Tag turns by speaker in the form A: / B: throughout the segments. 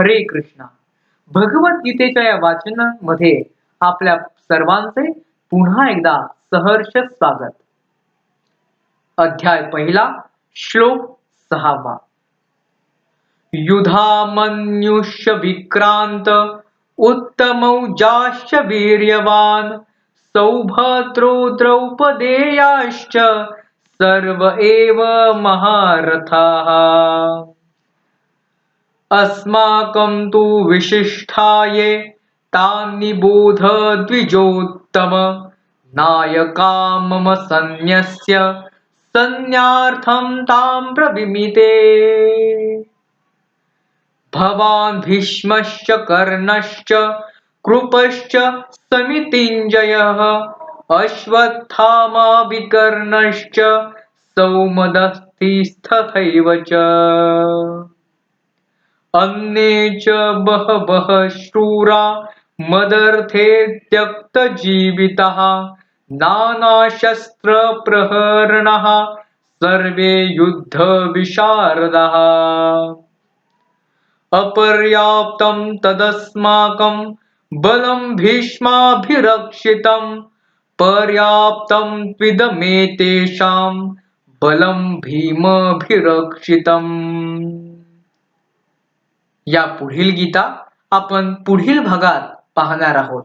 A: हरे कृष्णा. भगवद्गीतेच्या या वाचनामध्ये आपल्या सर्वांचे पुन्हा एकदा सहर्ष स्वागत. अध्याय पहिला श्लोक सहावा. युधामन्युष्य विक्रांत उत्तमौजाश्च वीर्यवान सौभद्रो द्रौपदेयाश्च सर्व एव महारथाः। अस्माकं तु विशिष्टाये तान्निबोध द्विजोत्तम। नायका मम सन्न्यस्य सन्न्यार्थं तां प्रविमिते। भवान् भीष्मश्च कर्णश्च कृपश्च समितिञ्जयः अश्वत्थामा विकर्णश्च सौमदस्तिस्थैव च। अन्ये च बहवः शूरा मदर्थे त्यक्तजीवितः नानाशस्त्रप्रहरणः सर्वे युद्धविशारदाः अपर्याप्तं तदस्माकं बलं भीष्माभिरक्षितं पर्याप्तं त्विदमेतेषां बलं भीमभिरक्षितम्। या पुढील गीता आपण पुढील भागात पाहणार आहोत.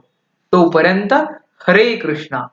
A: तोपर्यंत हरे कृष्णा.